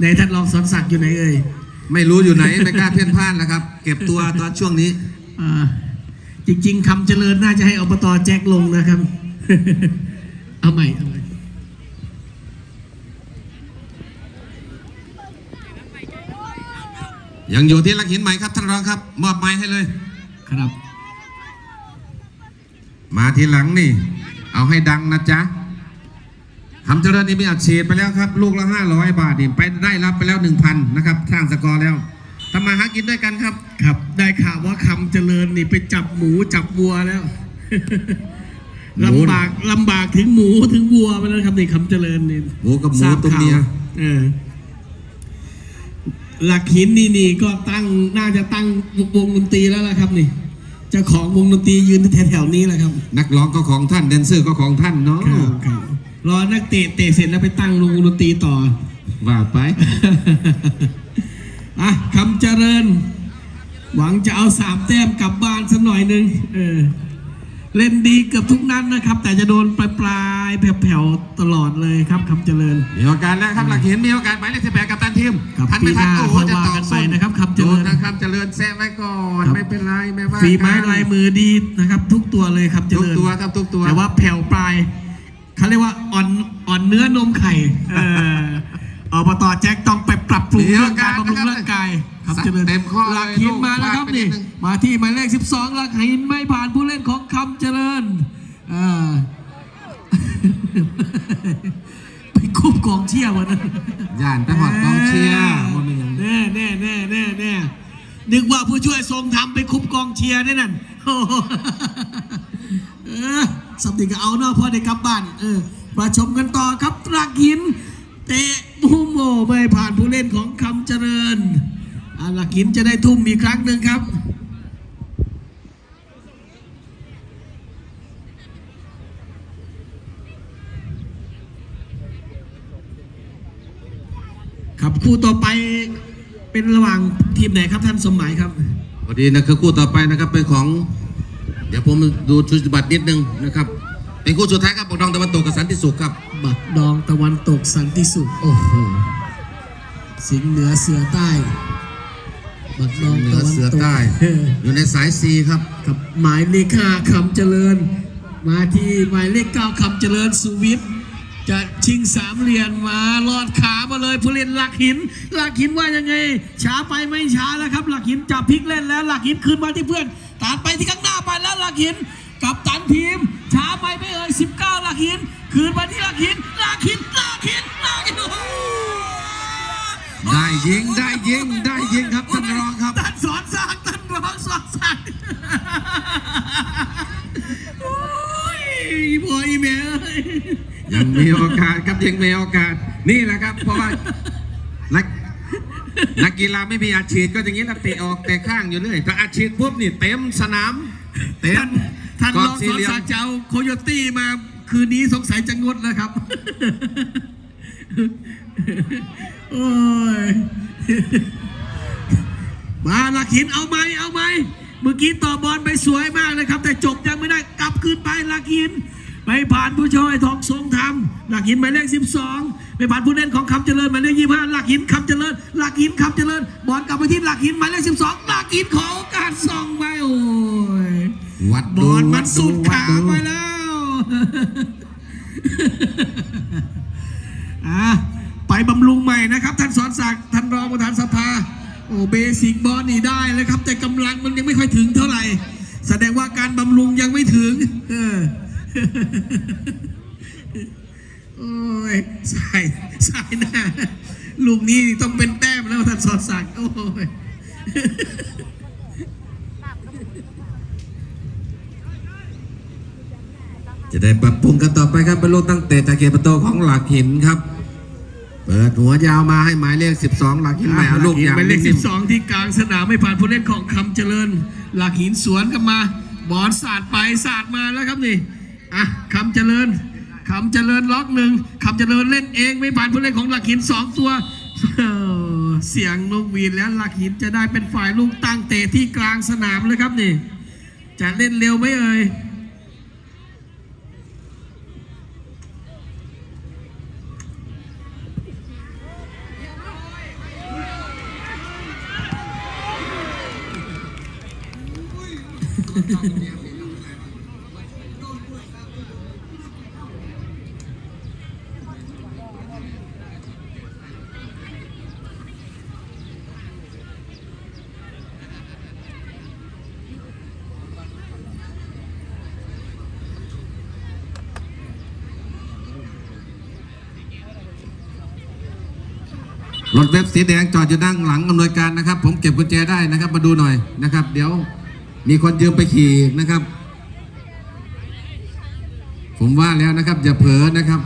ในท่านรองสอนศักดิ์อยู่ไหนเอ่ยไม่รู้อยู่ไหนไม่กล้าเพี้ยนพลาดแล้วครับ เก็บตัวตอนช่วงนี้อ่าจริง ๆคำเจริญน่าจะให้อบตแจ็คลงนะครับ เอาใหม่เอาใหม่ยังอยู่ที่ลักหินใหม่ครับท่านรองครับ มอบไม้ให้เลย ครับ มาทีหลังนี่ เอาให้ดังนะจ๊ะ คำเจริญนี่มีอัดฉีดไปแล้วครับ ลูกละ500บาทนี่ไปได้รับไปแล้ว1,000นะครับสร้างสกอร์แล้วทำมาหากินด้วยกันครับ ครับ ได้ข่าวว่าคำเจริญนี่ไปจับหมูจับวัวแล้วหมูลำบากลำบากถึงหมูถึงวัวไปแล้วครับในคำเจริญนี่หมูกับหมูทราบตัวเมียข่าเออหลักหินนี่นี่ก็ตั้งน่าจะตั้งวงดนตรีแล้วล่ะครับนี่เจ้าของวงดนตรียืนแถวๆนี้แหละครับ นักร้องก็ของท่านแดนเซอร์ก็ของท่านเนาะครับค รับรอนักเตะเตะเสร็จแล้วไปตั้งวงดนตรีต่อ ว่าไป อะคำเจริญ หวังจะเอาสามแต้มกลับบ้านสักหน่อยหนึ่งเออเล่นดีเกือบทุกนัดนะครับ แต่จะโดนปลายปลายๆแผ่วๆตลอดเลยครับคำเจริญ มีโอกาสแล้วครับหลักหินมีโอกาสหมายเลขสิบแปดกับตันทีมครับทันไม่ทันปีหน้าโอ้โหจะค่อยว่าต่อกันไปสู้นะครับคำเจริญโดนนะครับเจริญแซะไว้ก่อนครับไม่เป็นไรไม่ว่าฝีไม้กันลายมือดีนะครับ ทุกตัวเลยครับเจทุกริญตัวครับทุกตัวแต่ว่าแผ่วปลาย เขาเรียกว่าอ่อนอ่อนเนื้อนมไข่เอออบตแจ็คต้องไปปรับปรุงเรื่องการบำรุงร่างกายครับเจริญเต็มข้อหลักหินมาแล้วครับนี่มาที่หมายเลข 12 หลักหินไม่ผ่านผู้เล่นของคำเจริญอ่าไปคุบกองเชียร์วันนั้นย่านไปหอดกองเชียร์มันเป็นอย่างแน่แน่แน่แน่แน่นึกว่าผู้ช่วยทรงทำไปคุบกองเชียร์นี่นั่นโอ้โหเออ สำติก็เอาเนาะพอได้กลับบ้านเออมาชมกันต่อครับตรักหิน เตะมูโมไม่ผ่านผู้เล่นของคำเจริญอาลักหินจะได้ทุ่มอีกครั้งหนึ่งครับครับคู่ต่อไปเป็นระหว่างทีมไหนครับท่านสมหมายครับพอดีนะครับคู่ต่อไปนะครับเป็นของ เดี๋ยวผมดูชุดบัตรนิดนึงนะครับ เป็นคู่สุดท้ายครับปกดองตะวันตกกับสันติสุขครับ บักดองตะวันตกสันติสุข โอ้โห สิงห์เหนือเสือใต้ บักดองเหนืตะอวันเสือตกใต้เอออยู่ในสายซีครับกับหมายเลขห้าคำเจริญ มาที่หมายเลขเก้าคำเจริญสุวิทย์จะชิงสามเหรียญมาลอดขามาเลยผู้เล่นหลักหิน หลักหินว่ายังไง ช้าไปไม่ช้าแล้วครับ หลักหินจับพลิกเล่นแล้ว หลักหินคืนมาที่เพื่อน ตานไปที่ข้างหน้าไปแล้วหลักหิน กับตันทีม ช้าไปไม่เอ่ย19 หลักหิน คืนมาที่หลักหินหลักหินหลักหินหลักหินโอ้โหได้ยิงได้ยิงได้ยิงครับท่านรองครับท่านสอนสร้างท่านรองสอนสร้างโอ้ยพ่ออีเมลยังมีโอกาสครับยังมีโอกาสนี่แหละครับเพราะว่า นักนักกีฬาไม่มีอาชีพก็อย่างนี้ละเตะออกเตะข้างอยู่เรื่อยถ้าอาชีพปุ๊บนี่เต็มสนาม เต็ม ท่านท่านกรรออบงสี่สอนเหลี่ยสามรจะเอาโคโยตี้มาคืนนี้สงสัยจะงดแล้วครับ โอ้ย มาลักหินเอาไหมเอาไหมเมื่อกี้ต่อบอลไปสวยมากเลยครับ แต่จบยังไม่ได้กลับคืนไปลักหิน ไปผ่านผู้ช่วยทองทรงธรรมหลักหินหมายเลข12 ไปผ่านผู้เล่นของคำเจริญหมายเลข25หลักหินคำเจริญ หลักหินคำเจริญ บอลกลับไปที่หลักหินหมายเลข12หลักหินขอโอกาสส่องไปโอ้ยวัดบดูอลมัวันสุดวัขาดูไปแล้วอะไปบำรุงใหม่นะครับ ท่านสอนศักดิ์ท่านรองประธานสภาโอ้เบสิกบอลนี่ได้เลยครับ แต่กำลังมันยังไม่ค่อยถึงเท่าไหร่ แสดงว่าการบำรุงยังไม่ถึง เออ โอ้ยสายสายหน้า ลูกนี้ต้องเป็นแต้มแล้วท่านสอนศักดิ์โอ้ยจะได้ปรับปรุงกันต่อไปครับเป็นลูกตั้งเตะจากเกมประตูของหลักหินครับ เปิดหัวยาวมาให้หมายเลข 12 หลักหินใหม่เอาลูกอย่างหมายเลขนิ่ม12 ที่กลางสนามไม่ผ่านผู้เล่นของคำเจริญ หลักหินสวนกลับมา บอลสาดไปสาดมาแล้วครับนี่อะคำเจริญ คำเจริญล็อกหนึ่งคำเจริญเล่นเองไม่ผ่านผู้เล่นของหลักหินสองตัวเสียงนกหวีดแล้วหลักหินจะได้เป็นฝ่ายลูกตั้งเตะที่กลางสนามเลยครับนี่ จะเล่นเร็วไหมเอ่ย รถเว็บสีแดงจอดอยู่ด้านหลังอำนวยการนะครับ ผมเก็บกุญแจได้นะครับ มาดูหน่อยนะครับ เดี๋ยวมีคนยืมไปขี่นะครับ ผมว่าแล้วนะครับ อย่าเผลอนะครับ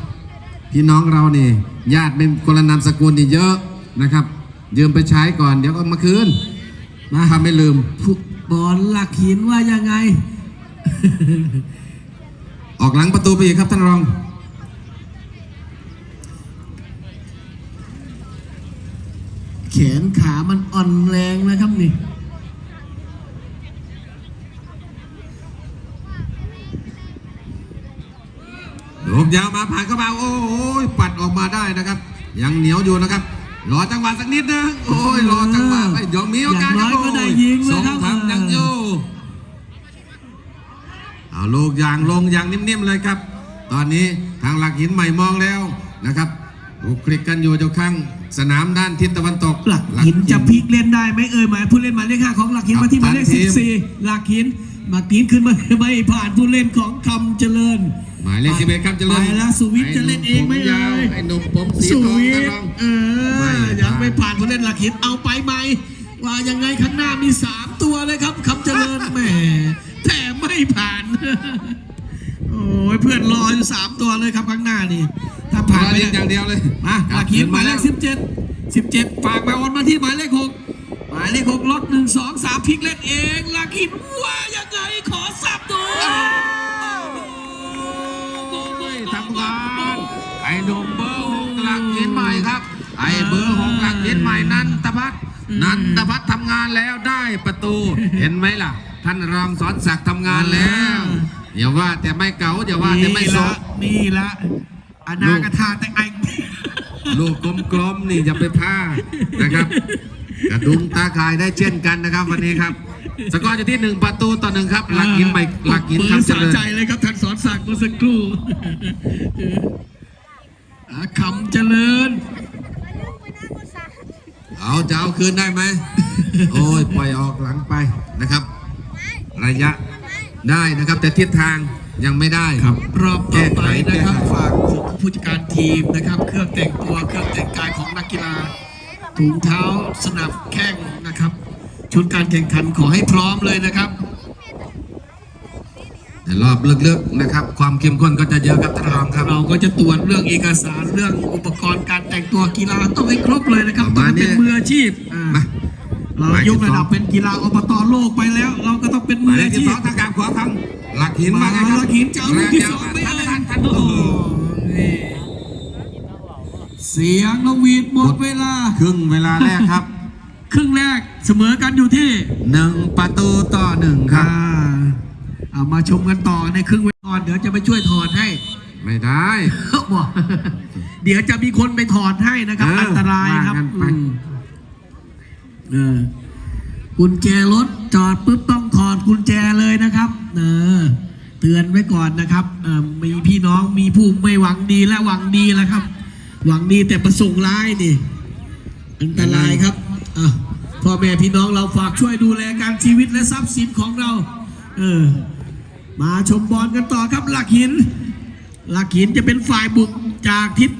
พี่น้องเรานี่ญาติเป็นคนละนามสกุลนี่เยอะนะครับ ยืมไปใช้ก่อนเดี๋ยวก็มาคืนมาทำไม่ลืมฟุตบอลหลักหินว่ายังไง ออกหลังประตูไปอีกครับท่านรอง แขนขามันอ่อนแรงนะครับนี่โดมยาวมาผ่านเข้ามาโอ้ยปัดออกมาได้นะครับ ยังเหนียวอยู่นะครับ รอจังหวะสักนิดนึงโอ้ยรอจังหวะไม่เดี๋ยวมีโอกาสอย่างน้อยก็ได้ยิงสนะองครับทำยังอยู่เอาลูกยางลงอย่างนิ่มๆเลยครับ ตอนนี้ทางหลักหินใหม่มองแล้วนะครับถูกคลิกกันอยู่อยู่ข้าง สนามด้านทิศตะวันตกหลักหินจะพลิกเล่นได้ไหมเอ่ยหมายผู้เล่นหมายเลขห้าของหลักหินมาที่หมายเลขครับสิบสี่หลักหินมากินขึ้นมาไม่ผ่านผู้เล่นของคำเจริญ หมายเลขสิบเอ็ดครับเจริญไปแล้วสุวิทย์จะเล่นเองไหมไอ้หนุ่ผมยาวเอ่ยไอ้หนุ่มผมสีสุทองวิท่านทรย์องเอไม่อยังไม่ผ่านผู้เล่นหลักหินเอาไปไหมว่ายังไงข้างหน้ามีสามตัวเลยครับคำเจริญแหมแต่ไม่ผ่าน โอ้ยเพื่อนรออยู่สามตัวเลยครับข้างหน้านี่ ถ้าผ่านรอไปเล่นอย่างเดียวเลยมาหลักหินหมายเลขสิบเจ็ดสิบเจ็ดฝากมาออนมาที่หมายเลขหกหมายเลขหกล็อกหนึ่งสองสามพลิกเล่นเองหลักหินว่ายังไงขอสับตัวทำงานไอ้หนุ่มเบอร์หกหลักหินใหม่ครับ ไอ้เบอร์หกหลักหินใหม่นันทพัฒน์นันทพัฒน์ทำงานแล้วได้ประตู เห็นไหมล่ะ ท่านรองสอนศักดิ์ทำงานแล้ว อย่าว่าแต่ไม่เก๋าอย่าว่าแต่ไม่นี่สละดนี่ละอนาคตาแต่ไอลูกกลมๆนี่อย่าไปพลาดนะครับกระดุมตาข่ายได้เช่นกันนะครับ วันนี้ครับ สกอร์อยู่ที่หนึ่งประตูต่อหนึ่งครับหลักหินใหม่หลักหินปืคำนเจสะริญใจเลยครับท่านสอนศักดิ์เมื่อสักครู่อะคำเจริญ เอาจะเอาคืนได้ไหมโอ้ยปล่อยออกหลังไปนะครับ ระยะ ได้นะครับ แต่ทิศทางยังไม่ได้ครับรอบต่อไปแก้ไขนะครับแก้ไขฝากถึงผู้จัดการทีมนะครับ เครื่องแต่งตัวเครื่องแต่งกายของนักกีฬาถุงเท้าสนับแข้งนะครับ ชุดการแข่งขันขอให้พร้อมเลยนะครับแต่รอบลึกๆนะครับ ความเข้มข้นก็จะเยอะครับท่านรองครับเราก็จะตรวจเรื่องเอกสารเรื่องอุปกรณ์การแต่งตัวกีฬาต้องให้ครบเลยนะครับประต้องมาณให้เป็นนี้มืออาชีพอ่ามา เรายกระดับเป็นกีฬาอบตโลกไปแล้ว เราก็ต้องเป็นหมืมายอเลขอาที่ชีสพองทางการขวาทำหลักหินมามาแล้แล้ววครับลักหินจะเอาลูกที่สองไม่ทันเอ่ทัยนทันโอ้โอ้โหโหนี่เสียงนกหวีดหมดเวลา ครึ่งเวลาแรกครับ ครึ่งแรกเสมอกันอยู่ที่หนึ่งประตูต่อหนึ่งครับอ่าเอามาชมกันต่อในครึ่งเวลาก่อนเดี๋ยวจะไปช่วยถอดให้ ไม่ได้บอกเดี๋ยวจะมีคนไปถอดให้นะครับเอออัอันตรายครับว่ากันไปอืม เออกุญแจรถจอดปุ๊บต้องถอดกุญแจเลยนะครับ เออ เตือนไว้ก่อนนะครับมีพี่น้องมีผู้ไม่หวังดีและหวังดีแล้วครับ หวังดีแต่ประสงค์ร้ายนี่อันตรายครับอะพ่อแม่พี่น้องเราฝากช่วยดูแลการชีวิตและทรัพย์สินของเรา เออ มาชมบอลกันต่อครับหลักหิน หลักหินจะเป็นฝ่ายบุกจากทิศ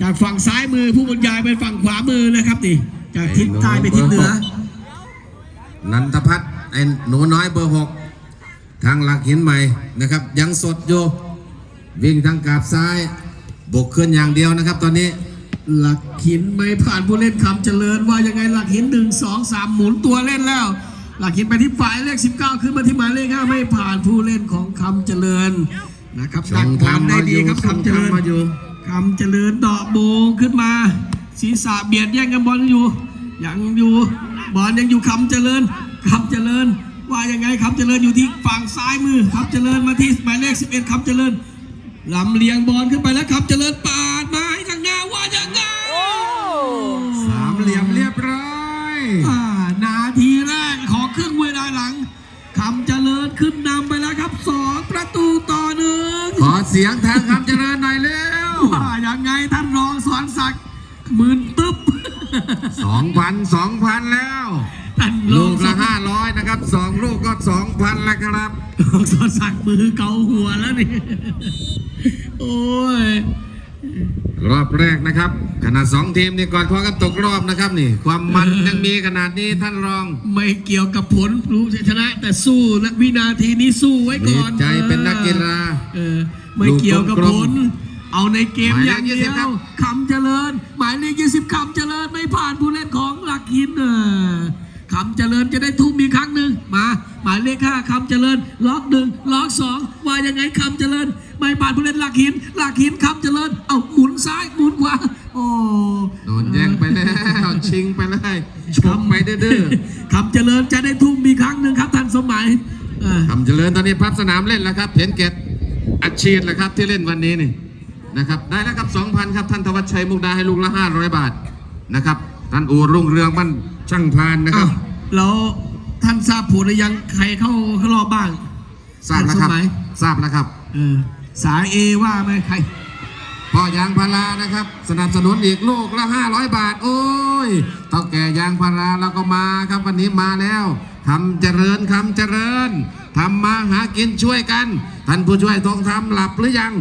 จากฝั่งซ้ายมือผู้บรรยายไปฝั่งขวามือนะครับนี่ จากทิศใต้ไปทิศเหนือ นันทพัฒน์ไอ้หนูน้อยเบอร์หกทางหลักหินใหม่นะครับ ยังสดอยู่วิ่งทางกราบซ้าย บกขึ้นอย่างเดียวนะครับ ตอนนี้หลักหินไม่ผ่านผู้เล่นคำเจริญว่ายังไงหลักหินหนึ่งสองสามหมุนตัวเล่นแล้ว หลักหินไปที่ฝ่ายเลขสิบเก้าขึ้นมาที่หมายเลขห้าไม่ผ่านผู้เล่นของคำเจริญนะครับชดังกบอลทำได้มาอดียู่ครับชงคำเจริญทำมาอยู่คำเจริญเดอกโบงขึ้นมา ศีรษะเบียดแย่งกันบอลอยู่ยังอยู่บอลยังอยู่คำเจริญคำเจริญ ว่ายังไงคำเจริญอยู่ที่ฝั่งซ้ายมือคำเจริญมาที่หมายเลข11คำเจริญลำเลียงบอลขึ้นไปแล้วคำเจริญปาดมาให้ข้างหน้าว่ายังไงสามเหลี่ยมเรียบร้อยอ่านาทีแรกของครึ่งเวลาหลังคคำเจริญขึ้นนำไปแล้วครับสองประตูต่อหนึ่งขอเสียงทางคำเจริญหน่อยเร็วว่ายังไงท่านรองสอนศักดิ์ หมื่นตึ๊บสองพันสองพันแล้วท่านรลูองกสอละนห้าร้อยนะครับสองลูกก็สองพันแล้วครับ รองสอนศักดิ์มือเกาหัวแล้วนี่ โอ้ย รอบแรกนะครับขนาดสองทีมนี่ก่อนพอกันตกรอบนะครับนี่ ความมันยังมีขนาดนี้ท่านรองไม่เกี่ยวกับผลรู้ชนะ แต่สู้และวินาทีนี้สู้ไว้มีก่อนใจเป็นนักกีฬา เออไม่เกี่ยวกับลูกกลผมล เอาในเกมหมายอเลขย่างเดียี่สิบยครัวบคำเจริญ หมายเลขยี่สิบคำเจริญไม่ผ่านผู้เล่นของหลักหินเออคำเจริญจะได้ทุ่มอีกครั้งหนึ่งมา หมายเลขห้าคำเจริญ ล็อกหนึ่งล็อกสองว่ายังไงคำเจริญ ไม่ผ่านผู้เล่นหลักหิน หลักหินคำเจริญ เอาหมุนซ้ายหมุนขวาโอ้โดนแย่งไปแล้วชิงไปเลยชกไปดื้อคำเจริญจะได้ทุ่มอีกครั้งหนึ่งครับท่านสมัยเออๆคำเจริญตอนนี้พับสนามเล่นแล้วครับเห็นเกตอัดฉีดแล้วครับที่เล่นวันนี้นี่ นะครับได้แล้วครับ2,000ครับท่านธวัชชัยมุกดาให้ลูกละ500 บาทนะครับท่านอูรุ่งเรืองบ้านช่างพานนะคอ้ารับวแล้วท่านทราบผลหรือยังใครเข้าเข้ารอบบ้าง ทราบแล้วครับท่านสมัย ทราบแล้วครับเออสายเอว่าไหมใคร พ่อยางพารานะครับ สนับสนุนอีกลูกละ 500 บาท โอ้ยเท่าแก่ยางพาราเราก็มาครับวันนี้มาแล้วทำเจริญคำเจริญทำมาหากินช่วยกัน ท่านผู้ช่วยทองทำหลับหรือยัง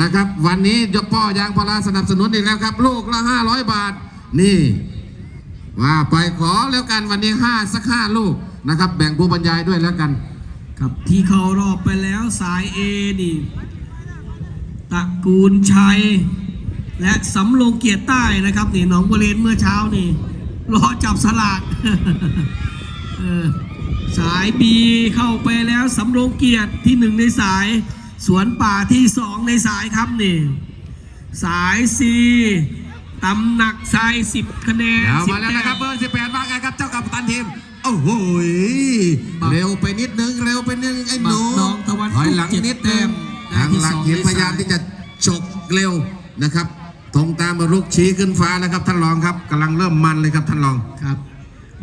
นะครับ วันนี้ยกพ่อยางพาราสนับสนุนอีกแล้วครับ ลูกละ 500 บาท นี่ ว่าไปขอแล้วกันวันนี้ห้าสักห้าลูกนะครับ แบ่งผู้บรรยายด้วยแล้วกัน ครับที่เข้ารอบไปแล้วสายเอนี่ตระกูลชัย และสำโรงเกียรติใต้นะครับนี่หนองบัวเลนเมื่อเช้านี่รอจับสลากเออสายบีเข้าไปแล้วสำโรงเกียรติที่หนึ่งในสาย สวนป่าที่สองในสายครับนี่ สายซีตำหนักทรายสิบคะแนนเอา10มาแล้วนะครับเบอร์18ว่าไงครับเจ้ากับตันทีมโอ้โหยบักเร็วไปนิดนึงเร็วไปนิดนึงไอ้หนูบักน้องตะวันตกถอยหลังเจ็ดนิดแต้นึงมทางหลักที่สองหินในพยายามสายที่จะฉกเร็วนะครับธงตามมารุกชี้ขึ้นฟ้าแล้วครับท่านรองครับกำลังเริ่มมันเลยครับท่านรองครับ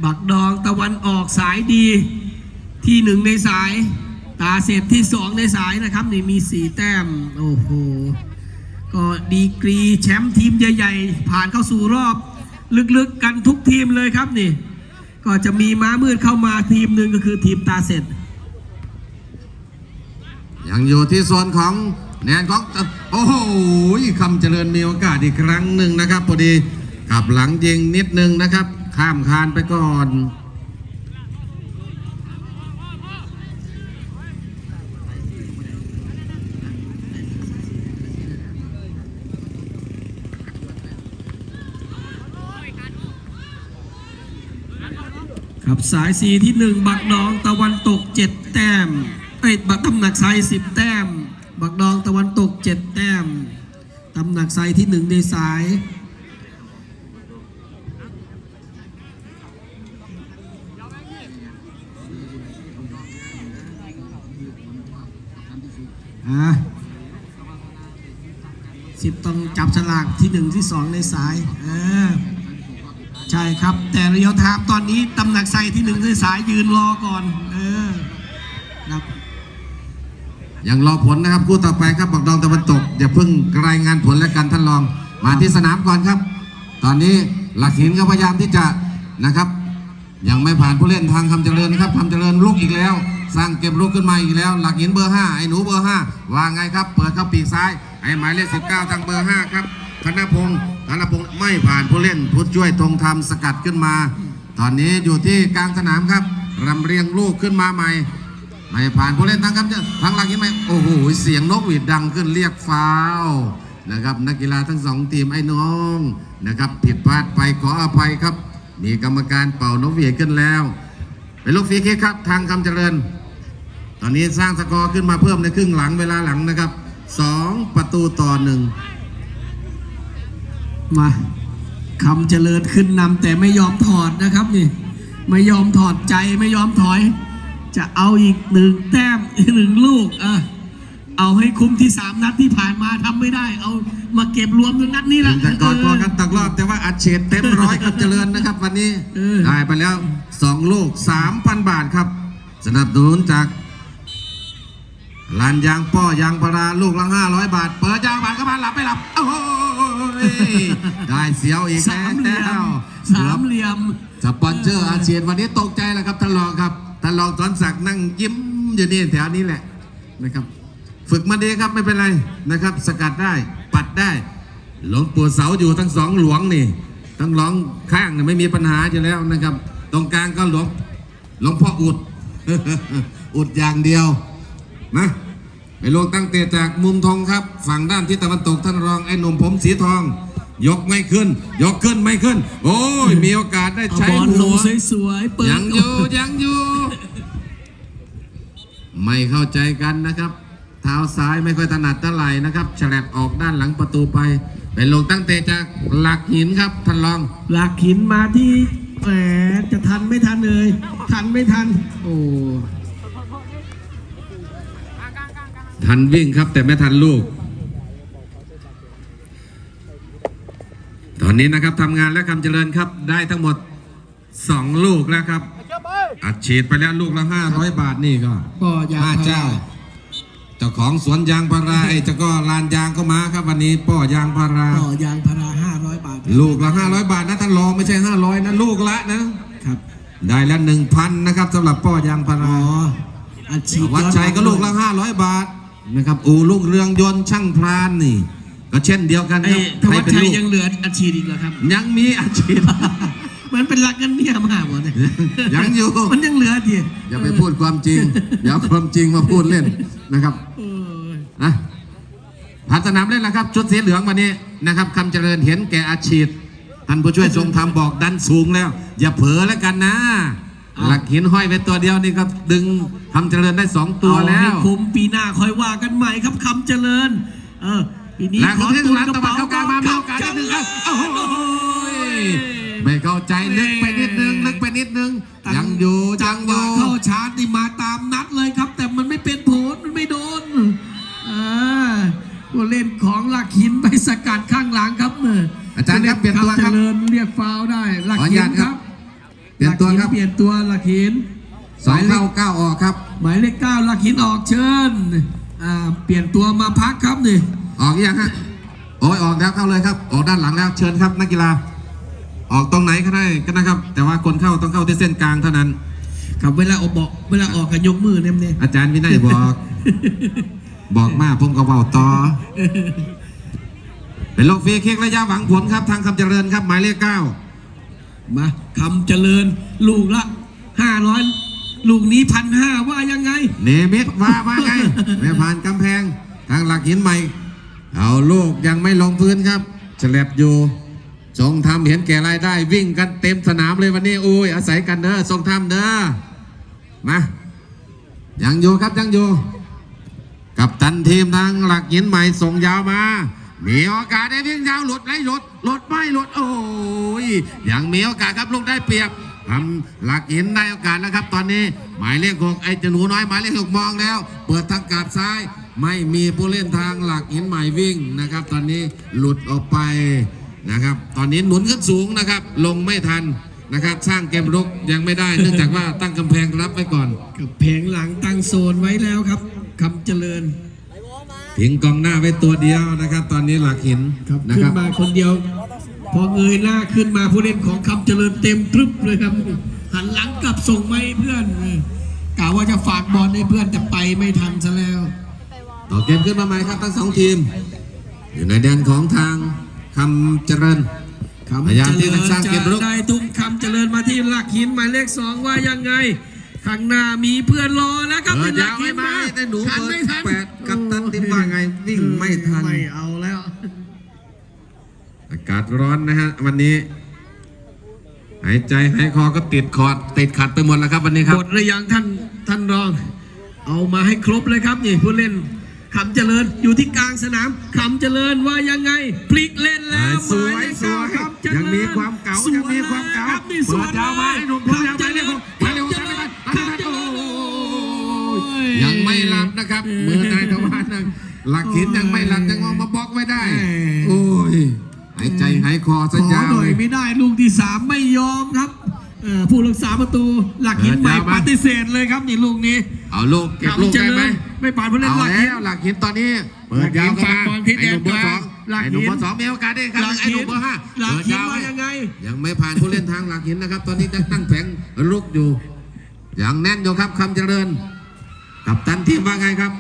บักดองตะวันออกสายดีที่หนึ่งในสาย ตาเสพที่สองในสายนะครับ นี่มีสีแต้ม โอ้โห ก็ดีกรีแชมป์ทีมใหญ่ ๆ ผ่านเข้าสู่รอบ ลึกๆกันทุกทีมเลยครับนี่ ก็จะมีม้ามืดเข้ามาทีมหนึ่งก็คือทีมตาเสร็จยังอยู่ที่ส่วนของแนนของโอ้โหคำเจริญมีโอกาสอีกครั้งหนึ่งนะครับพอดีกับหลังยิงนิดนึงนะครับ ข้ามคานไปก่อน ครับสายสีที่หนึ่งบักดองตะวันตกเจ็ดแต้มเอ้บักตำหนักไซสิบแต้ม บักดองตะวันตกเจ็ดแต้มตำหนักไซที่หนึ่งในสายอะสิบต้องจับฉลากที่หนึ่งที่สองในสายเออ ใช่ครับ แต่เรียวไทม์ตอนนี้ตำหนักไซที่หนึ่งในสายยืนรอก่อน เออครับยังรอผลนะครับคู่ต่อไปครับบอกดองตะวันตกอย่าเพิ่งรายงานผลแล้วกันท่านรองมาที่สนามก่อนครับ ตอนนี้หลักหินก็พยายามที่จะนะครับ ยังไม่ผ่านผู้เล่นทางคำเจริญครับคำเจริญลุกอีกแล้ว สร้างเก็บลุกขึ้นมาอีกแล้ว หลักหินเบอร์ห้าไอ้หนูเบอร์ห้าว่าไงครับ เปิดเข้าปีกซ้ายไอ้หมายเลขสิบเก้าทางเบอร์ห้าครับธนพงศ์ ธนพงศ์ไม่ผ่านผู้เล่นผู้ช่วยธงธรรมสกัดขึ้นมา ตอนนี้อยู่ที่กลางสนามครับรำเรียงลูกขึ้นมาใหม่ ไม่ผ่านผู้เล่นทางครับทางหลังยังไม่โอ้โหเสียงนกหวีดดังขึ้นเรียกฟาวนะครับนักกีฬาทั้งสองทีมไอ้น้องนะครับผิดพลาดไปขออภัยครับ มีกรรมการเป่านกหวีดขึ้นแล้วเป็นลูกฟรีคิกครับทางคำเจริญ ตอนนี้สร้างสกอร์ขึ้นมาเพิ่มในครึ่งหลังเวลาหลังนะครับสองประตูต่อหนึ่ง มาคำเจริญขึ้นนำแต่ไม่ยอมถอดนะครับนี่ ไม่ยอมถอดใจไม่ยอมถอย จะเอาอีกหนึ่งแต้มอีกหนึ่งลูกเออเอาให้คุ้มที่สามนัดที่ผ่านมาทำไม่ได้ เอามาเก็บรวมเป็นนัดนี้ถึละงจะกอดคอกันตักรอบแต่ว่าอัดเฉียดเต็มร้อยคำเจริญนะครับ วันนี้เออได้ไปแล้วสองลูกสามพันบาทครับ สนับสนุนจากลานยางป้อยางพาราลูกละห้าร้อยบาท เปิดยางบาทก็มาหลับไม่หลับโอ้ ยได้เสียวอีกสามเหลี่ยแล้วมสามเหลี่ยม สปอนเซอร์อาเซียนวันนี้ตกใจแล้วครับท่านรองครับท่านรองสอนศักดิ์นั่งยิ้มอยู่นี่แถวนี้แหละนะครับ ฝึกมาดีครับไม่เป็นไรนะครับ สกัดได้ปัดได้ หลวงปู่เสาอยู่ทั้งสองหลวงนี่ ทั้งหลวงข้างเนี่ยไม่มีปัญหาอยู่แล้วนะครับ ตรงกลางก็หลวงหลวงพ่ออุด อุดอย่างเดียวนะ ไปลงตั้งเตะจากมุมธงครับ ฝั่งด้านทิศตะวันตกท่านรองไอ้หนุ่มผมสีทอง ยกไม่ขึ้น ยกขึ้นไม่ขึ้น โอ้ยมีโอกาสได้เอาใช้บอลลหังวสวยๆเปิดยังอยู่ยังอยู่ ไม่เข้าใจกันนะครับเท้าซ้ายไม่ค่อยถนัดเท่าไหร่นะครับฉลับออกด้านหลังประตูไป เป็นลงตั้งเตะจากหลักหินครับท่านรอง หลักหินมาที่แหมจะทันไม่ทันเลย ทันไม่ทัน โอ้ ทันวิ่งครับ แต่ไม่ทันลูก ตอนนี้นะครับทำงานและคำเจริญครับ ได้ทั้งหมด 2 ลูกแล้วครับ อัดฉีดไปแล้วลูกละ500 บาทนี่ก็ก็อยากห้าเจ้า เจ้าของสวนยางพาราไอ้เจ้าก็ลานยางก็มาครับวันนี้ป้อยางพารา ต่อยางพาราห้าร้อยบาทลูกละ 500 บาทนะท่านรองไม่ใช่ 500นะลูกละนะ ครับได้ละ1,000นะครับสำหรับป้อยางพาราอ๋ออัดฉีดวัดชัยก็ลูกละ500 บาท นะครับอูลูกเรืองยนต์ช่างพรานนี่ ก็เช่นเดียวกันไอ้ครับธวัชเป็นชัยลูกยังเหลืออัดฉีดอีกเหรอครับ ยังมีอาชีพมันเป็นรักกันเนี่ยมากหมดเลยยังอยู่ มันยังเหลือทีอย่าไปพูดความจริง อย่าเอาความจริงมาพูดเล่นนะครับเออนะพัฒนามเล่นแล้วครับชุดสีเหลืองวันนี้นะครับคำเจริญเห็นแก่อาชีพท่านผู้ช่วยทรงธรรมบอกดันสูงแล้ว อย่าเผลอแล้วกันนะ หลักหินห้อยไว้ตัวเดียวนี่ก็ดึงคำเจริญได้สองตัวเอาแล้ให้วคุ้มปีหน้าค่อยว่ากันใหม่ครับคำเจริญ เออปีนี้และขขอองที่ตุสุนดกระตะวันเป๋าเข้ากลางมามีโอกาสนิดนึงครับโอ้โหไม่เข้าใจลึกไปนิดนึงลึกไปนิดนึง ยังอยู่จัยังงหอวะยู่เข้าชาร์จนี่มาตามนัดเลยครับ แต่มันไม่เป็นผลมันไม่โดนอ่าผู้เล่นของลักหินไปสกัดข้างหลังครับเนออาจารย์ครับเปลี่ยนตัวครับ เจริญเรียกฟาวล์ได้ลักขออนุหิญานตคครัรับ บ เปลี่ยนตัวครับเปลี่ยนตัวลักหินสองเข้าเก้าออกครับ หมายเลขเก้าลักหินออกเชิญอ่าเปลี่ยนตัวมาพักครับนี่ออกยังฮะโอ้ยออกแล้วเข้าเลยครับ ออกด้านหลังแล้วเชิญครับนักกีฬา ออกตรงไหนก็ได้ก็นะครับ แต่ว่าคนเข้าต้องเข้าที่เส้นกลางเท่านั้น ครับเวลาออกบอกเวลาออกกันยกมือเนี่ยเนี่ยอาจารย์วินัยบอก บอกมาผมก็เบาต่อ เป็นลูกฟรีคิกระยะหวังผลครับทางคำเจริญครับหมายเลขเก้า มาคำเจริญลูกละห้าร้อยลูกนี้พันห้าว่ายังไง เนมิตว่าว่าไงไม่ผ่านกำแพงทางหลักหินใหม่ เอาลูกยังไม่ลงพื้นครับฉลับอยู่ทรงทำเห็นแก่รายได้ วิ่งกันเต็มสนามเลยวันนี้โอ้ยอาศัยกันเด้อทรงทำเด้อมายังอยู่ครับยังอยู่กับตันทีมทางหลักหินใหม่ส่งยาวมา มีโอกาสได้วิ่งยาวหลุดไหลหลุดหลุดไม่หลุดโอ้ยยังมีโอกาสครับลูกได้เปรียบทำหลักหินได้โอกาสแล้วครับ ตอนนี้หมายเลขหกไอ้จาหนูน้อยหมายเลขหกมองแล้ว เปิดทางกาดซ้าย ไม่มีผู้เล่นทางหลักหินใหม่วิ่งนะครับ ตอนนี้หลุดออกไปนะครับ ตอนนี้หนุนขึ้นสูงนะครับ ลงไม่ทันนะครับ สร้างเกมรุกยังไม่ได้เนื่องจากว่าตั้งกำแพงรับไว้ก่อนกับเพงหลังตั้งโซนไว้แล้วครับคำเจริญ ทิ้งกองหน้าไว้ตัวเดียวนะครับ ตอนนี้หลักหินครับนะขึ้คนรับมาคนเดียว พอเงยหน้าขึ้นมาผู้เล่นของคำเจริญเต็มพรึบเลยครับ หันหลังกลับส่งมาให้เพื่อนเออกะว่าจะฝากบอลให้เพื่อนแต่ไปไม่ทันซะแล้ว ต่อเกมขึ้นมาใหม่ครับทั้งสองทีม อยู่ในแดนของทางคำเจริญคำพยายามเจที่ริจะญสร้างเกมรุจะกได้ตุ้มคำเจริญมาที่หลักหินหมายเลขสองว่ายังไง ข้างหน้ามีเพื่อนรอแล้วครับเออเป็นหลัยากวหิไม่นมามาแต่หนูทันเบอไม่ร์ทันแปดกับตันทีมว่า ไงวิ่งไม่ทันไม่เอาแล้ว อากาศร้อนนะฮะ วันนี้ หายใจหายคอก็ติดคอร์ดติดขัดไปหมดแล้วครับ วันนี้ครับหมดหรือยังท่านท่านรอง เอามาให้ครบเลยครับนี่ผู้เล่นคำเจริญอยู่ที่กลางสนามคำเจริญว่ายังไง พลิกเล่นแล้วสวยหมายเลขสวยเก้าคำเจริญยังมีความเก๋าสวยังมีความเก๋าครับนี่สเปิวดยาวมาให้หนุ่มพยายามไปเร็วไปเร็วคำเจริญไปเร็วคำเจริญโอ้ยยังไม่หลับนะครับมือนายทวารนะ หลักหินยังไม่หลับยังเอามาบล็อกไว้ได้ โอ้ยหายใจหายคอขสัญอญาหน่อเลยยไม่ได้ลูกที่สามไม่ยอมครับเอ่อผู้รักษาประตูหลักหินใหม่เออจะเอาปมาฏิเสธเลยครับนี่ลูกนี้เอาลูกเก็บลูกเจได้ริไหมญไม่ผ่านผู้เล่นเอาหลักหินแล้วหลักหินตอนนี้เปิดยาวเข้ามาหลักหินฝากบอลที่ไอ้หนุ่มเบอร์สองหลักหิน ไอ้หนุ่มเบอร์สองมีโอกาสได้ครับไอ้หนุ่มเบอร์ห้าหลักเปิดหินยาวว่าไว้ยังไง ยังไม่ผ่านผู้เล่นทางหลักหินนะครับ ตอนนี้ยังตั้งแผงลุกอยู่ยังแน่นอยู่ครับคำเจริญ กับตันทีมว่าไงครับ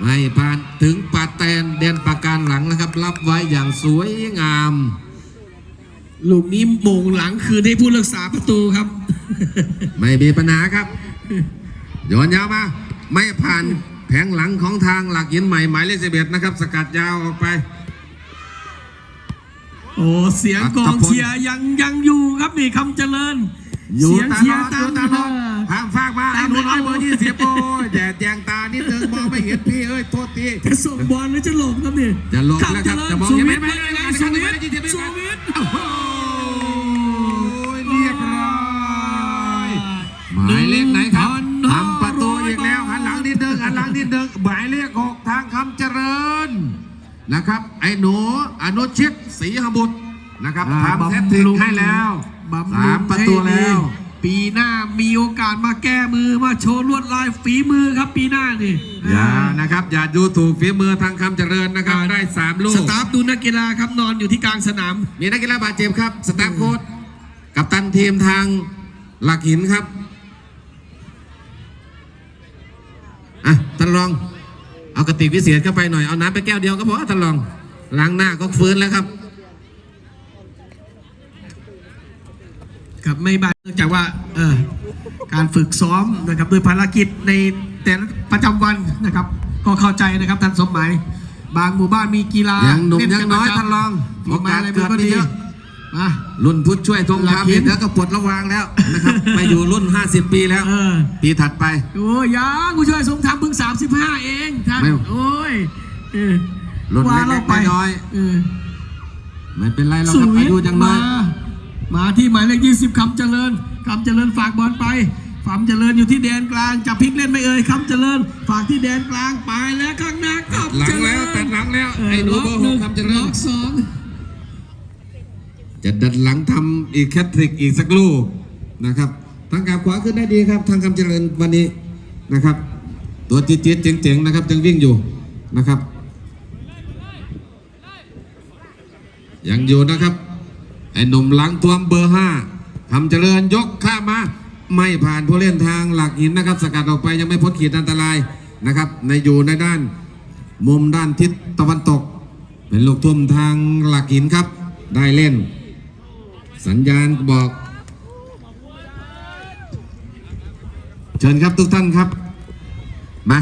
ไม่ผ่านถึงปาแตนเดนปาการหลังนะครับ รับไว้อย่างสวยงาม ลูกนี้โมงหลังคือได้ผู้รักษาประตูครับ ไม่มีปัญหาครับโยนยาวมา ไม่ผ่านแผงหลังของทางหลักหินใหม่หมายเลขสิบเอ็ดนะครับ สกัดยาวออกไป โอ้เสียงกองเชียร์ยังยังอยู่ครับนี่คำเจริญ อยู่เสียงตาเชีลยอร์ดอตามยู่ตลอดห้ามฟากมาไอ้หนูน้อยเบอร์ยี่สิบโอ้ยแดดแยงตานิดนึงมองไม่เห็นพี่เอ้ยโทษที จะส่งบอลหรือจะหลบครับนี่จะหลบแล้วครับคำเจริญจะมองสุยังวิไม่ทย์ไม่ว่าไม่ยังไงไม่สุวิทย์ไม่ไม่สุวิทย์โอ้โหเรียบร้อยหมายเลขไหนครับทำประตูอีกแล้วหันหลังนิดนึงหันหลังนิดนึงหมายเลขหกทางคำเจริญนะครับไอ้หนูอนุชิตศรีหบุตรนะครับอ่าทำแฮตทริกให้แล้ว บำรุงสามประตูแล้วให้ดีปีหน้ามีโอกาสมาแก้มือมาโชว์ลวดลายฝีมือครับปีหน้านี่อย่านะครับ อย่าดูถูกฝีมือทางคำเจริญนะครับ ได้สามลูกสตาฟดูนักกีฬาครับนอนอยู่ที่กลางสนาม มีนักกีฬาบาดเจ็บครับ สตาฟโค้ชกับตันทีมทางหลักหินครับ อะท่านรอง เอากระติกวิเศษเข้าไปหน่อย เอาน้ำไปแก้วเดียวก็พอท่านรอง ล้างหน้าก็ฟื้นแล้วครับ ครับไม่บาดเนื่องจากว่าเออการฝึกซ้อมนะครับโดยภารกิจในแต่ละประจำวันนะครับ ก็เข้าใจนะครับท่านสมหมายบางหมู่บ้านมีกีฬายังหนุ่มเล่ยังน้อยกัประจำท่านรองฝีโอกาสะไรเกิดไม่เยอะมารุ่นผู้ช่วยทงหลักคำหิเห็นนแล้วก็ปลดระวางแล้วนะครับไปอยู่รุ่น 50 ปีแล้วเออปีถัดไปโอ้ยยังกูช่วยสมทำเพิ่ง 35 เองท่านไม่โอ้ยเออรุ่นว่าเล็เรากไปๆน้อยเออๆไม่เป็นไรหรอกสุครับวิอาทยุย์ยังน้อมาย มาที่หมายเลข20คำเจริญคำเจริญฝากบอลไปฝามเจริญอยู่ที่แดนกลางจะพลิกเล่นไม่เอ่ยคำเจริญ ฝากที่แดนกลางไปแล้วข้างหน้าคำหลัเจงริแล้วญตัดหลังแล้วเออไอ้หนูล็อกเบอร์หหนึ่กงคำเจริล็ญอกสองจะดัดหลังทำอีกแคทริกอีกสักลูกนะครับทางกาบขวาขึ้นได้ดีครับ ทางคำเจริญวันนี้นะครับ ตัวจี๊ดๆเจ๋งๆนะครับยังวิ่งอยู่นะครับ ยังอยู่นะครับไอ้ หนุ่มหลังทวมเบอร์ห้าคำเจริญยกข้ามา ไม่ผ่านผู้เล่นทางหลักหินนะครับ สกัดออกไปยังไม่พ้นขีดอันตรายนะครับในอยู่ในด้านมุมด้านทิศตะวันตก เป็นลูกทุ่มทางหลักหินครับ ได้เล่น สัญญาณบอก เชิญครับทุกท่านครับ มา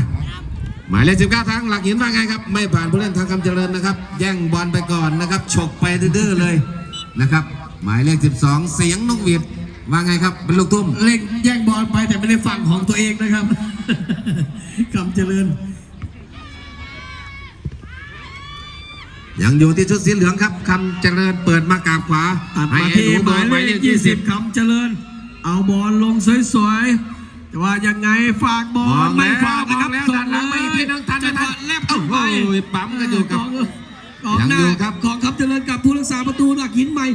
หมายเลขสิบเก้าทางหลักหินว่าไงครับ ไม่ผ่านผู้เล่นทางคำเจริญนะครับ แย่งบอลไปก่อนนะครับฉกไปดื้อเลย นะครับ หมายเลขสิบสองเสียงนกหวีดว่าไงครับเป็นลูกทุ่มเล่งแย่งบอลไปแต่ไม่ได้ฝั่งของตัวเองนะครับคำเจริญ ยังอยู่ที่ชุดสีเหลืองครับคำเจริญเปิดมากราบขวาตัดให้มาไอ้ที่หนูหเบอมายร์หเลมายเลขขยี่สิบ20คำเจริญ เอาบอลลงสวยๆแต่ว่ายังไงฝากบอมอลงไม่แล้วฝากนะครับมองแล้วส่ดันหลังมาอีกทีนึงทันไม่จังหทัวะนแลบเข้าไปโอ้ยปั๊มกันอยู่กับ ของของหน้ายังอยู่ครับของคำเจริญกับผู้รักษาประตูหลักหินใหม่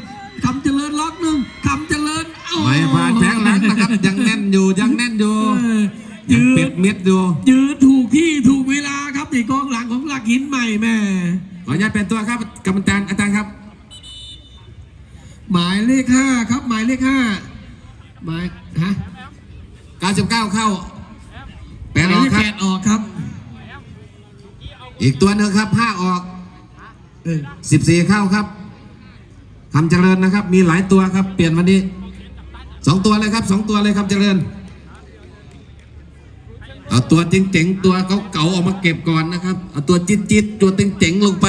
คำเจริญล็อกหนึ่งคำเจริญโอ้ไม่ผ่านแผงหลังนะครับยังแน่นอยู่ยังแน่นอยู่เออยังยืปิดดเม็ดอยู่ยืดถูกที่ถูกเวลาครับที่กองหลังของหลักหินใหม่แม่ขออนุญาตเป็นตัวครับกรรมการอาจารย์ครับ หมายเลขห้าครับหมายเลขห้าหมายฮะ99เข้าแปดหอมายอกเลขครัแปบดออกครับ อีกตัวหนึ่งครับ5ออก เออ14เข้าครับคำเจริญนะครับ มีหลายตัวครับ เปลี่ยนวันนี้สองตัวเลยครับสองตัวเลยคำเจริญเอาตัวเจ๋งๆตัวเขาเก่าออกมาเก็บก่อนนะครับเอาตัวจิ๊ดๆตัวเจ๋งๆลงไป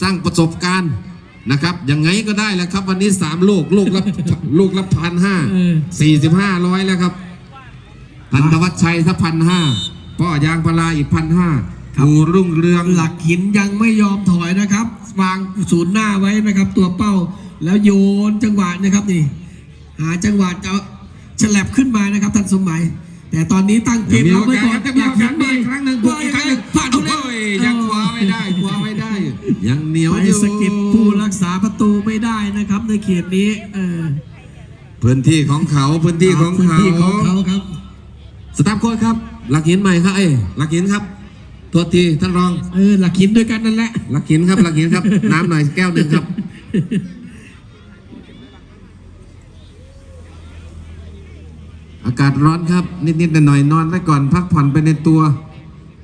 สร้างประสบการณ์นะครับยังไงก็ได้แหละครับ วันนี้สามลูกลูกละลูกละพันห้าสี่สิบห้าร้อยแล้วครับพันธวัชชัยถ้าพันห้าป้อยางพาราอีกพันห้า ดูรุ่งเรืองหลักหินยังไม่ยอมถอยนะครับ วางศูนย์หน้าไว้นะครับ ตัวเป้าแล้วโยนจังหวะนะครับนี่ หาจังหวะจะฉลับขึ้นมานะครับท่านสมหมัยแต่ตอนนี้ตั้งเกมมีเราโอไว้กาก่อสนครับจะมีโอกาสมีอีกครั้งหนึ่งบุกอีกครั้งหนึ่งผ่านโอ้ผู้โหเล่นยังคว้าไม่ได้คว้าไม่ได้ ยังเหนียวไปอยู่สะกิดผู้รักษาประตูไม่ได้นะครับ ในเขตนี้เออพื้นที่ของเขาพื้นที่ของพื้นเขาที่ของเขาครับ สตาฟโค้ชครับหลักหินใหม่ครับเอ้ยหลักหินครับ ตัวทีท่านรองเออหลักหินด้วยกันนั่นแหละ หลักหินครับหลักหินครับ น้ำหน่อยแก้วหนึ่งครับ อากาศร้อนครับ นิดๆหน่อยๆนอนไว้ก่อนพักผ่อนไปในตัว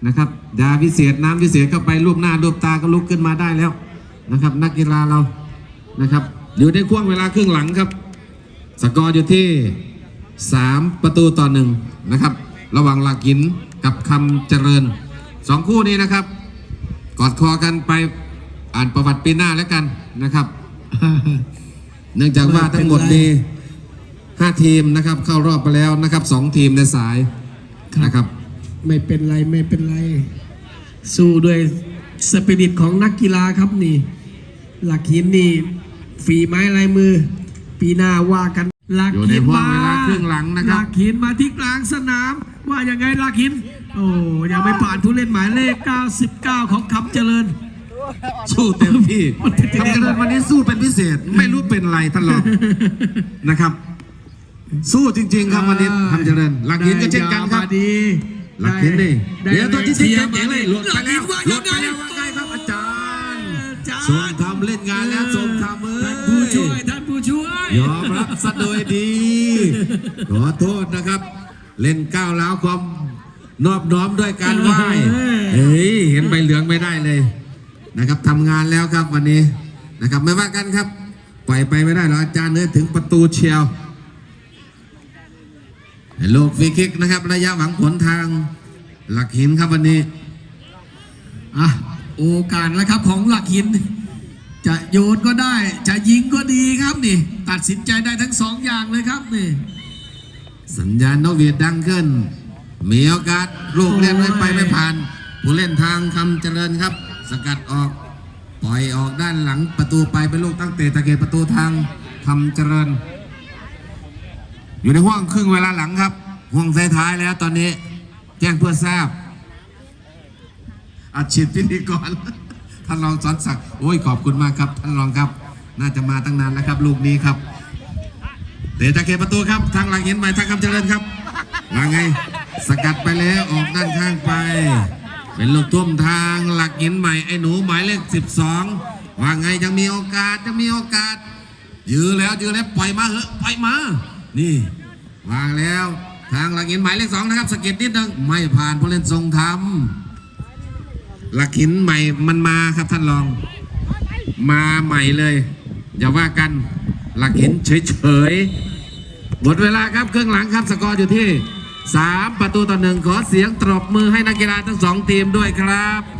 นะครับยาพิเศษน้ำพิเศษเข้าไปรูปหน้ารูปตาก็ลุกขึ้นมาได้แล้วนะครับ นักกีฬาเรานะครับ อยู่ในช่วงเวลาครึ่งหลังครับ สกอร์อยู่ที่ 3 ประตูต่อหนึ่งนะครับ ระหว่างหลักหินกับคำเจริญ สองคู่นี้นะครับ กอดคอกันไปอ่านประวัติปีหน้าแล้วกันนะครับ เนื่องจากว่าทั้งหมดนี้ห้าทีมนะครับ เข้ารอบไปแล้วนะครับสองทีมในสายครับ นะครับ ไม่เป็นไรไม่เป็นไร สู้ด้วยสปิริตของนักกีฬาครับนี่ หลักหินนี่ฝีไม้ลายมือ ปีหน้าว่ากันหลักอยู่ในหินห่วงมาเวลาครึ่งหลังนะครับ หลักหินมาที่กลางสนาม ว่ายังไงหลักหิน โอ้ยังไม่ผ่านผู้เล่นหมายเลข 99 ของคำเจริญ สู้เต็มที่ทำเจริญวันนี้สู้เป็นพิเศษ ไม่รู้เป็นไรท่านรองนะครับ สู้จริง ๆ ครับวันนี้ทำเจริญ หลักหินก็เช่นกันครับได้ยามาดีหลักหินนี่ได้เดี๋ยวตัวที่เชีที่ยร์เจ๋งๆเลยหลุดไปแล้วหหลุลุดดไปไปแล้แล้ววว่าไงครับอาจารย์จ้าสมทำเล่นงานแล้วสมทำเอ้ท่านผู้ช่วยยท่านผู้ช่วยยอมรับซะโดยดีขอโทษนะครับ เล่นก้าวร้าวความ นอบน้อมด้วยการไหว้เฮ้ยเห็นใบเหลืองไม่ได้เลยนะครับทำงานแล้วครับวันนี้นะครับไม่ว่ากันครับปล่อยไปไม่ได้หรอกอาจารย์เนื้อถึงประตูเชียวลูกฟรีคิกนะครับ ระยะหวังผลทางหลักหินครับวันนี้อะโอกาสแล้วครับของหลักหิน จะโยนก็ได้ จะยิงก็ดีครับนี่ ตัดสินใจได้ทั้งสองอย่างเลยครับนี่ สัญญาณนกหวีดดังขึ้น มีโอกาสลูกเล่นไม่ไปไม่ผ่าน ผู้เล่นทางคำเจริญครับ สกัดออก ปล่อยออกด้านหลังประตูไปเป็นลูกตั้งเตะตะเกียบประตูทางคำเจริญ อยู่ในห่วงครึ่งเวลาหลังครับห่วงท้ายแล้วตอนนี้ แจ้งเพื่อทราบอัดฉีดพิธีกรท่านรองสอนศักดิ์โอ้ยขอบคุณมากครับ ท่านรองครับ น่าจะมาตั้งนานแล้วครับ ลูกนี้ครับเตะตะเกียบประตูครับ ทางหลังเห็นไหมทางคำเจริญครับว่าไง สกัดไปแล้วออกด้านข้างไป เป็นลูกทุ่มทางหลักหินใหม่ไอ้หนูหมายเลข 12 ว่าไงยังมีโอกาสยังมีโอกาส ยื้อแล้วยื้อแล้วปล่อยมาเหอะปล่อยมา นี่วางแล้วทางหลักหินหมายเลขสองนะครับสกิดนิดนึงไม่ผ่านผู้เล่นทรงธรรมหลักหินใหม่มันมาครับท่านรอง มาใหม่เลย อย่าว่ากันหลักหินเฉยๆหมดเวลาครับเครึ่องหลังครับสกอร์อยู่ที่ 3 ประตูต่อหนึ่งขอเสียงตรบมือให้นักกีฬาทั้งสองทีมด้วยครับ